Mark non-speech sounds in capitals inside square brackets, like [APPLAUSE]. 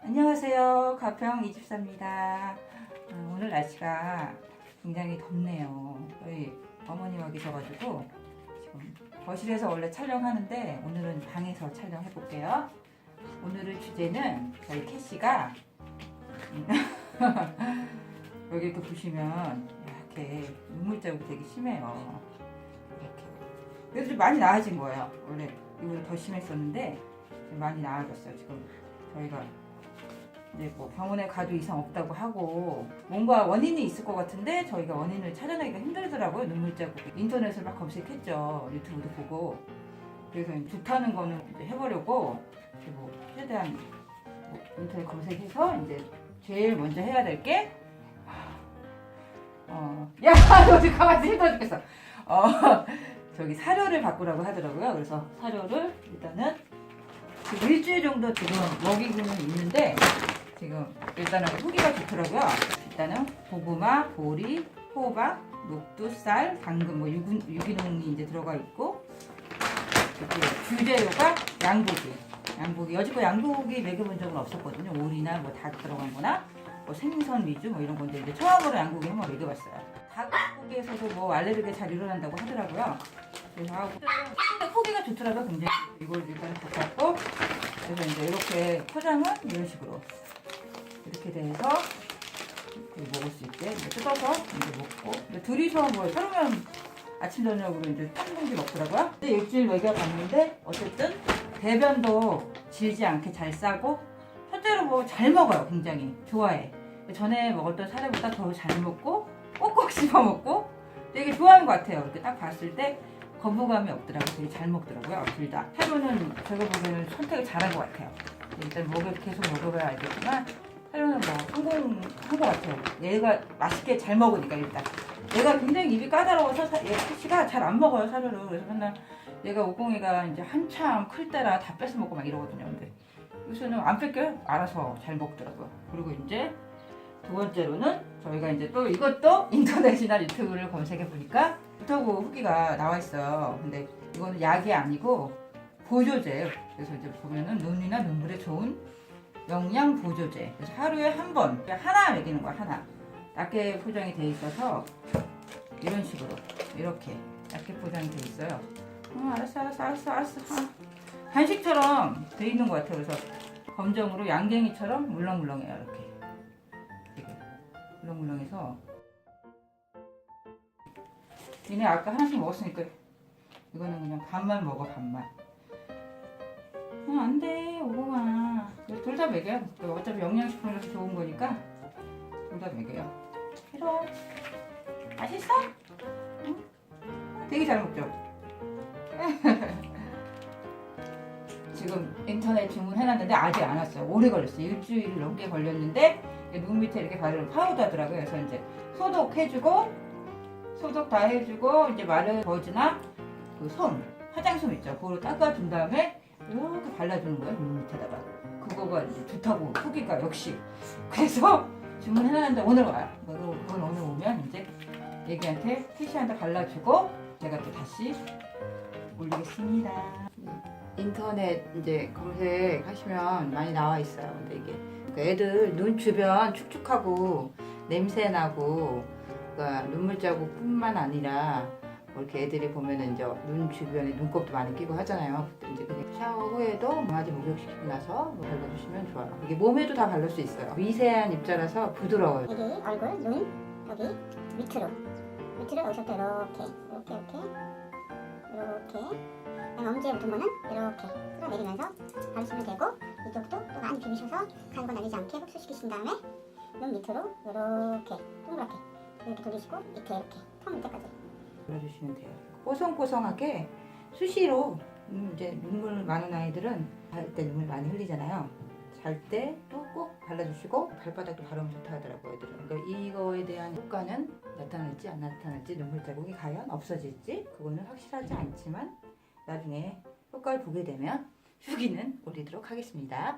안녕하세요. 가평 이집사입니다. 어, 오늘 날씨가 굉장히 덥네요. 저희 어머니가 계셔가지고 지금 거실에서 원래 촬영하는데 오늘은 방에서 촬영해 볼게요. 오늘의 주제는 저희 캐시가 [LAUGHS] 여기 이렇게 보시면 이렇게 눈물 자국 되게 심해요. 이렇게. 그래도 좀 많이 나아진 거예요. 원래 이거보다 더 심했었는데 많이 나아졌어요. 지금 저희가 이제 뭐 병원에 가도 이상 없다고 하고 뭔가 원인이 있을 것 같은데 저희가 원인을 찾아내기가 힘들더라고요 눈물 자국 인터넷을 막 검색했죠 유튜브도 보고 그래서 좋다는 거는 해보려고 뭐 최대한 뭐 인터넷 검색해서 이제 제일 먼저 해야 될 게 어, 야, [LAUGHS] 너 지금 가만히 힘들어 죽겠어. 어, 저기 사료를 바꾸라고 하더라고요. 그래서 사료를 일단은 지금 일주일 정도 지금 먹이고는 있는데 지금 일단은 후기가 좋더라고요. 일단은 고구마, 보리, 호박, 녹두쌀, 당근 뭐 유기, 유기농이 이제 들어가 있고 그리고 주재료가 양고기. 양고기 여지껏 양고기 먹여본 적은 없었거든요. 오리나 뭐 닭 들어간 거나 뭐 생선 위주 뭐 이런 건데 이제 처음으로 양고기 한번 먹여봤어요. 닭 고기에서도 뭐 알레르기 잘 일어난다고 하더라고요. 그래서 근데 후기가 좋더라고요. 굉장히 이걸 일단 갖고 그래서 이제 이렇게 포장은 이런 식으로 이렇게 돼서 먹을 수 있게 이제 뜯어서 이제 먹고 이제 둘이서 뭐 하루면 아침 저녁으로 이제 한 공기 먹더라고요. 근데 일주일 먹여봤는데 어쨌든 배변도 질지 않게 잘 싸고 실제로 뭐 잘 먹어요. 굉장히 좋아해. 전에 먹었던 사료보다 더 잘 먹고 꼭꼭 씹어 먹고 되게 좋아하는 것 같아요. 이렇게 딱 봤을 때 거부감이 없더라고요. 되게 잘 먹더라고요. 둘 다. 사료는 제가 보기에는 선택을 잘한 것 같아요. 일단 먹여 계속 먹어봐야 알겠지만 사료는 뭐 성공한 것 같아요. 얘가 맛있게 잘 먹으니까 일단. 얘가 굉장히 입이 까다로워서 사, 얘 캐시가 잘 안 먹어요 사료를. 그래서 맨날 얘가 오공이가 이제 한참 클 때라 다 뺏어 먹고 막 이러거든요. 근데 요새는 안 뺏겨요. 알아서 잘 먹더라고요. 그리고 이제 두 번째로는 저희가 이제 또 이것도 [LAUGHS] 인터넷이나 유튜브를 검색해 보니까 좋다고 후기가 나와 있어요. 근데 이거는 약이 아니고 보조제예요. 그래서 이제 보면은 눈이나 눈물에 좋은 영양 보조제. 그래서 하루에 한 번, 하나 먹이는 거야, 하나. 얇게 포장이 돼 있어서 이런 식으로 이렇게 얇게 포장이 돼 있어요. 어, 알았어, 알았어, 알았어, 알았어. 아, 간식처럼 돼 있는 것 같아요. 그래서 검정으로 양갱이처럼 물렁물렁해요, 이렇게. 물렁물렁해서. 얘네 아까 하나씩 먹었으니까 이거는 그냥 반만 먹어, 반만. 어, 안 돼, 오공아. 둘 다 먹여요. 어차피 영양식품이라서 좋은 거니까 둘 다 먹여요. 싫어. 맛있어? 응? 되게 잘 먹죠? [LAUGHS] 지금 인터넷 주문해놨는데 아직 안 왔어요. 오래 걸렸어요. 일주일 넘게 걸렸는데 눈 밑에 이렇게 바르는 파우더 하더라고요. 그래서 이제 소독해주고 소독 다 해주고 이제 마른 버즈나 그 솜, 화장솜 있죠. 그걸 닦아준 다음에 이렇게 발라주는 거예요. 눈 밑에다가. 그거가 이제 좋다고 후기가 역시. 그래서 주문해놨는데 오늘 와요. 그걸 오늘 오면 이제 얘기한테 캐시한테 발라주고 제가 또 다시 올리겠습니다. 인터넷 이제 검색하시면 많이 나와 있어요. 근데 이게 그 애들 눈 주변 축축하고 냄새 나고 그러니까 눈물 자국뿐만 아니라 뭐 이렇게 애들이 보면은 이제 눈 주변에 눈곱도 많이 끼고 하잖아요. 이제 샤워 후에도 강아지 목욕시키고 나서 뭐 발라주시면 좋아요. 이게 몸에도 다 바를 수 있어요. 미세한 입자라서 부드러워요. 여기 얼굴, 눈, 여기 밑으로 밑으로 여기서부터 이렇게 이렇게 이렇게 이렇게 엄지에 붙은 거는 이렇게 끌어내리면서 바르시면 되고 이쪽도 또 많이 비비셔서 가루가 날리지 않게 흡수시키신 다음에 눈 밑으로 이렇게 동그랗게 이렇게 돌리시고 밑에 이렇게 턱 밑에까지 발라주시면 돼요. 뽀송뽀송하게 수시로 음, 이제 눈물 많은 아이들은 잘 때 눈물 많이 흘리잖아요. 잘 때 또 꼭 발라주시고 발바닥도 바르면 좋다 하더라고요. 애들은. 그러니까 이거에 대한 효과는 나타날지 안 나타날지 눈물 자국이 과연 없어질지 그거는 확실하지 않지만 나중에 효과를 보게 되면 후기는 올리도록 하겠습니다.